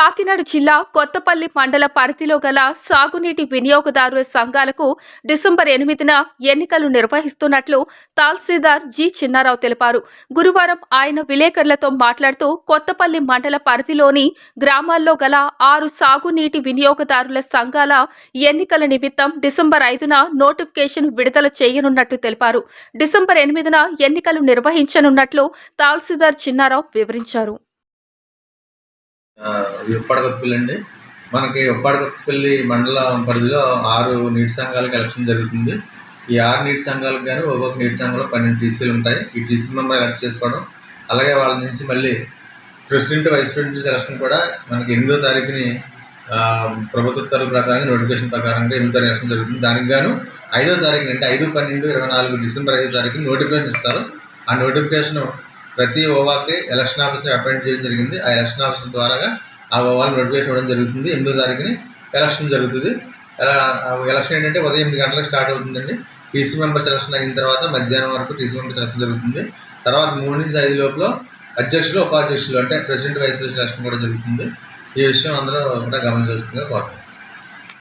కాకినాడ జిల్లా కొత్తపల్లి మండల పరిధిలో గల సాగునీటి వినియోగదారుల సంఘాలకు డిసెంబర్ ఎనిమిదిన ఎన్నికలు నిర్వహిస్తున్నట్లు తహసీల్దార్ జి చిన్నారావు తెలిపారు. గురువారం ఆయన విలేకరులతో మాట్లాడుతూ కొత్తపల్లి మండల పరిధిలోని గ్రామాల్లో గల ఆరు సాగునీటి వినియోగదారుల సంఘాల ఎన్నికల నిమిత్తం డిసెంబర్ ఐదున నోటిఫికేషన్ విడుదల చేయనున్నట్టు తెలిపారు. డిసెంబర్ ఎనిమిదిన ఎన్నికలు నిర్వహించనున్నట్లు తహసీల్దార్ చిన్నారావు వివరించారు. ఉప్పాడకొత్తపల్లి అండి మనకి ఉప్పాడకొత్తపల్లి మండల పరిధిలో ఆరు నీటి సంఘాలకు ఎలక్షన్ జరుగుతుంది. ఈ ఆరు నీటి సంఘాలకు కానీ ఒక్కొక్క నీటి సంఘంలో పన్నెండు టీసీలు ఉంటాయి. ఈ టీసీ మెంబర్ ఎలక్ట్ చేసుకోవడం అలాగే వాళ్ళ నుంచి మళ్ళీ ప్రెసిడెంట్ వైస్ ప్రెసిడెంట్ సెలక్షన్ కూడా మనకి ఎనిమిదో తారీఖుని ప్రభుత్వ ఉత్తర్వుల ప్రకారం నోటిఫికేషన్ ప్రకారంగా ఎనిమిది తారీఖు ఎలక్షన్ జరుగుతుంది. దానికి గాను ఐదో తారీఖు అంటే ఐదు పన్నెండు ఇరవై నాలుగు డిసెంబర్ ఐదో తారీఖు నోటిఫికేషన్ ఇస్తారు. ఆ నోటిఫికేషన్ ప్రతి ఓవాకి ఎలక్షన్ ఆఫీసర్ని అపాయింట్ చేయడం జరిగింది. ఆ ఎలక్షన్ ఆఫీసర్ ద్వారా ఆ ఓవాలు నోటిఫికేషన్ ఇవ్వడం జరుగుతుంది. ఎనిమిదో తారీఖుని ఎలక్షన్ జరుగుతుంది. ఆ ఎలక్షన్ ఏంటంటే ఉదయం ఎనిమిది గంటలకు స్టార్ట్ అవుతుందండి. టీసీ మెంబర్స్ ఎలక్షన్ అయిన తర్వాత మధ్యాహ్నం వరకు టీసీ మెంబర్స్ ఎలక్షన్ జరుగుతుంది. తర్వాత మూడు నుంచి ఐదు లోపల అధ్యక్షులు ఉపాధ్యక్షులు అంటే ప్రెసిడెంట్ వైస్ ప్రెసిడెంట్ ఎలక్షన్ కూడా జరుగుతుంది. ఈ విషయం అందరూ కూడా గమనించాల్సిందిగా కోరుతున్నాను